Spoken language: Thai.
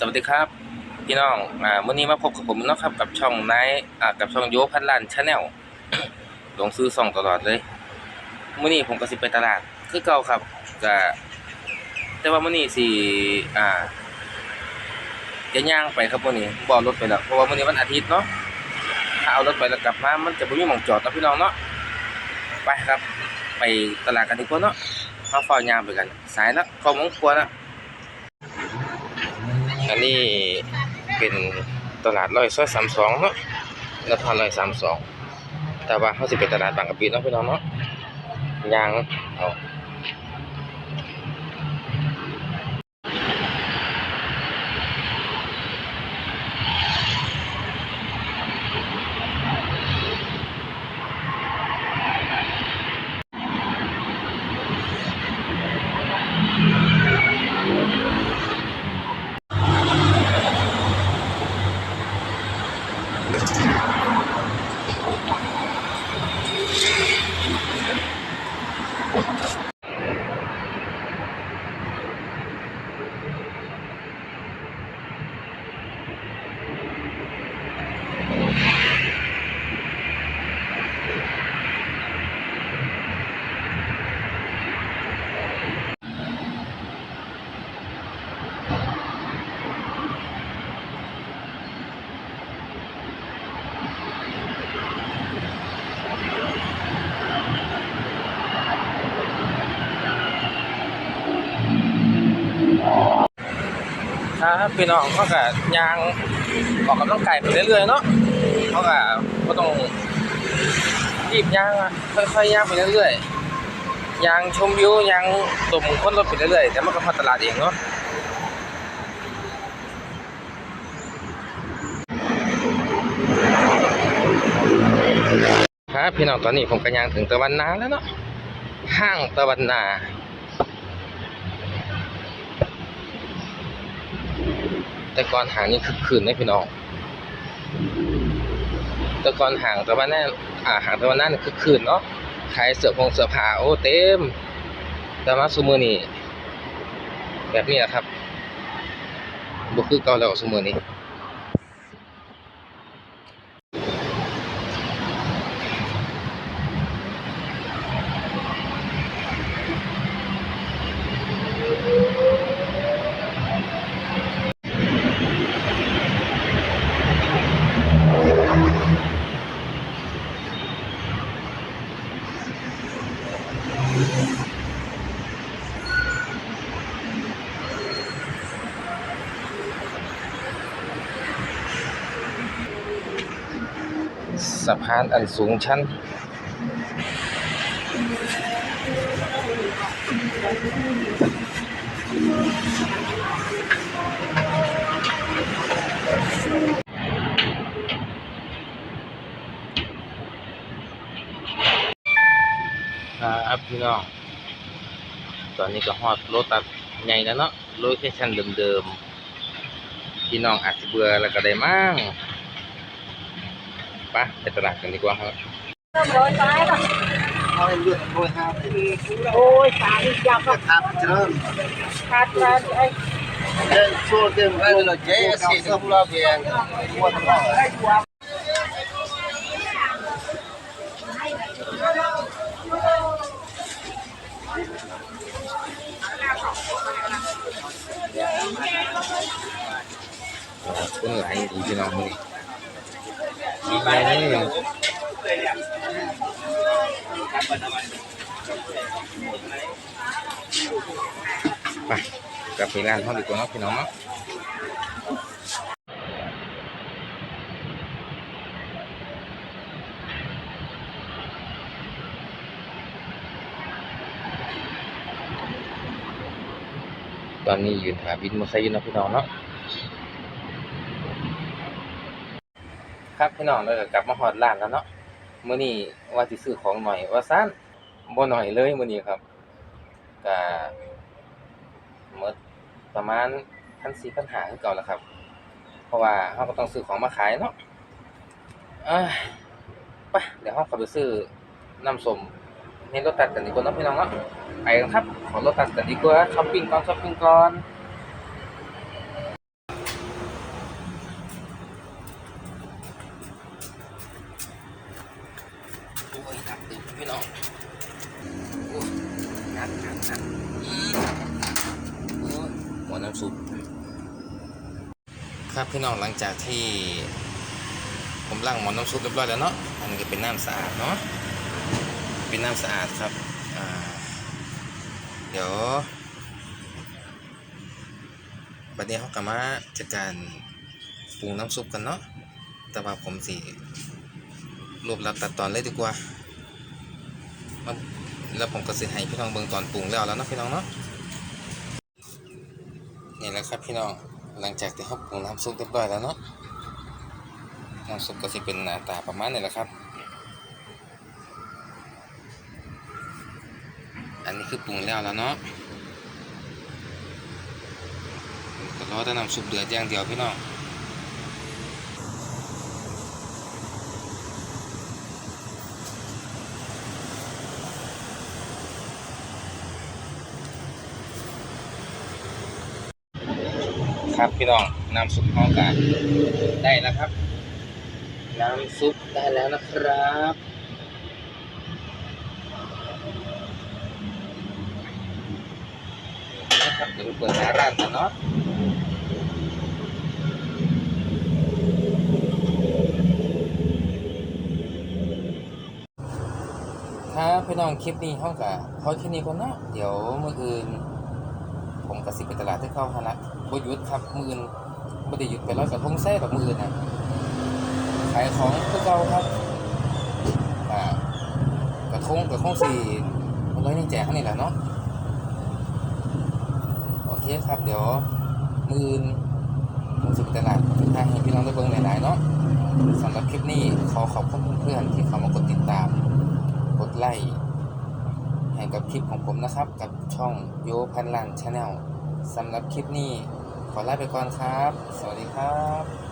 สวัสดีครับ พี่น้องอ่าวันนี้มาพบกับผมนะครับกับช่องไนท์อ่ากับช่องโยพันล้านชาแนลลงซื้อส่องตลอดเลยมื้อนี้ผมก็สิไปตลาดคือเก่าครับก็แต่ว่ามื้อนี้สิอ่าจะย่างไปครับมื้อนี้บอรถไปแล้วเพราะว่ามื้อนี้วันอาทิตย์เนาะถ้าเอารถไปแล้วกลับมามันจะบ่มีหม่องจอดนะพี่น้องเนาะไปครับ ไปตลาดกันดีกว่าเนาะมาฝ้าย่างไปกัน สายแล้วเข้าโมงกว่าแล้ว อันนี้เป็นตลาดร้อยซอยสามสองเนาะนครร้อยสามสองแต่ว่าเขาสิเป็นตลาดบางกะปิเนาะพี่น้องเนาะยางเอา ครับพี่น้องเขาก็ยางออกกำลังกายไปเรื่อยๆเนาะเขาก็บ่ต้องรีบย่างค่อยๆย่างไปเรื่อยๆยางชมวิวยางดมคนรถไปเรื่อยๆแต่มันก็พอตลาดเองเนาะครับพี่น้องตอนนี้ผมก็ย่างถึงตะวันนาแล้วเนาะห้างตะวันนา แต่ก่อนห่างนี่คือคืนนะพี่น้องแต่ก่อนห่างตะวันนาอ่าห่างตะวันนานี่คือคืนเนาะขายเสื้อผงเสื้อผ้าโอ้เต็ม แต่มาซูมือนี่แบบนี้นะครับบุคือเก่าแล้วซูมือนี้ สะพานอันสูงชัน ครับพี่น้อง ตอนนี้ก็ฮอดโลตัสใหญ่แล้วเนาะโลเคชั่นเดิมๆ พี่น้องอาจจะเบื่อแล้วก็ได้มั่งไปไปตลาดกันดีกว่าครับร้อยซ้ายป่ะเอาเลือดโรยห้าเลยโอ้ยสามยับครับเจริญขาดขาดไอ้เดินช่เดิมได้เลยเจ๊สิเสื้อผู้รับเบียงปวดท้อง ไอ้หัว คนหลายดีพี่น้องนี่มีไปนี่ไปกลับไปร้านเขาดีกว่าเนาะพี่น้องเนาะตอนนี้ยืนหาบินมาใส่ยู่เนะพี่น้องเนาะ ครับพี่น้องเราก็กลับมาฮอดร้านแล้วเนาะมื้อนี้ว่าสิซื้อของหน่อย ว่าซั่นบ่หน่อยเลยมื้อนี้ครับก็หมดประมาณ1,400 1,500คือเก่าแล้วครับ เพราะว่าเฮาก็ต้องซื้อของมาขายเนาะไปเดี๋ยวเฮาเข้าไปซื้อน้ำส้มในรถตัดกันดีกว่าเนาะพี่น้องเนาะไปกันครับ ขอรถตัดกันดีกว่าช้อปปิ้งก่อนช้อปปิ้งก่อน ครับพี่น้องหลังจากที่ ผมล้างหมอนน้ำซุปเรียบร้อยแล้วเนาะอันนี้ก็เป็นน้ำสะอาดเนาะเป็นน้ำสะอาดครับเดี๋ยวบัดนี้เขากลับมาจัดการปรุงน้ำซุปกันเนาะแต่ว่าผมสิรวบรัดตัดตอนเลยดีกว่าแล้วผมก็สิให้พี่น้องเบิ่งตอนปรุงแล้วแล้วเนาะพี่น้องเนาะนี่แหละครับพี่น้อง หลังจากที่เขาปรุงน้ำซุปเรียบร้อยแล้วเนาะน้ำซุปก็จะเป็นหน้าตาประมาณนี้แหละครับ อันนี้คือปรุงแล้วแล้วเนาะก็รอแต่น้ำซุปเดือดอย่างเดียวพี่น้อง ครับพี่น้องน้ำซุปห้องกันได้แล้วครับ น้ำซุปได้แล้วนะครับนะครับเดี๋ยวเปิดหาร้านกันเนาะครับพี่น้องคลิปนี้ห้องกับพอแค่นี้ก่อนนะเดี๋ยวเมื่ออื่น ผมกับสิไปตลาดที่เข้าฮานะบยุดครับมื่อนบด้หยุดไปร้อยกระทงแซ่แบบมื่อนนะขายของคือเก่าครับอ่ากระทงกระทงสี่ร้อยนี่แจกนี่แหละเนาะโอเคครับเดี๋ยวมือนผมจะไปตลาดทางให้พี่น้องได้เบิ่งหลายๆเนาะสำหรับคลิปนี้ขอขอบคุณเพื่อนๆที่เข้ามากดติดตาม กดไลค์ ให้กับคลิปของผมนะครับ กับช่องโยพันลันชาแนลสำหรับคลิปนี้ขอลาไปก่อนครับ สวัสดีครับ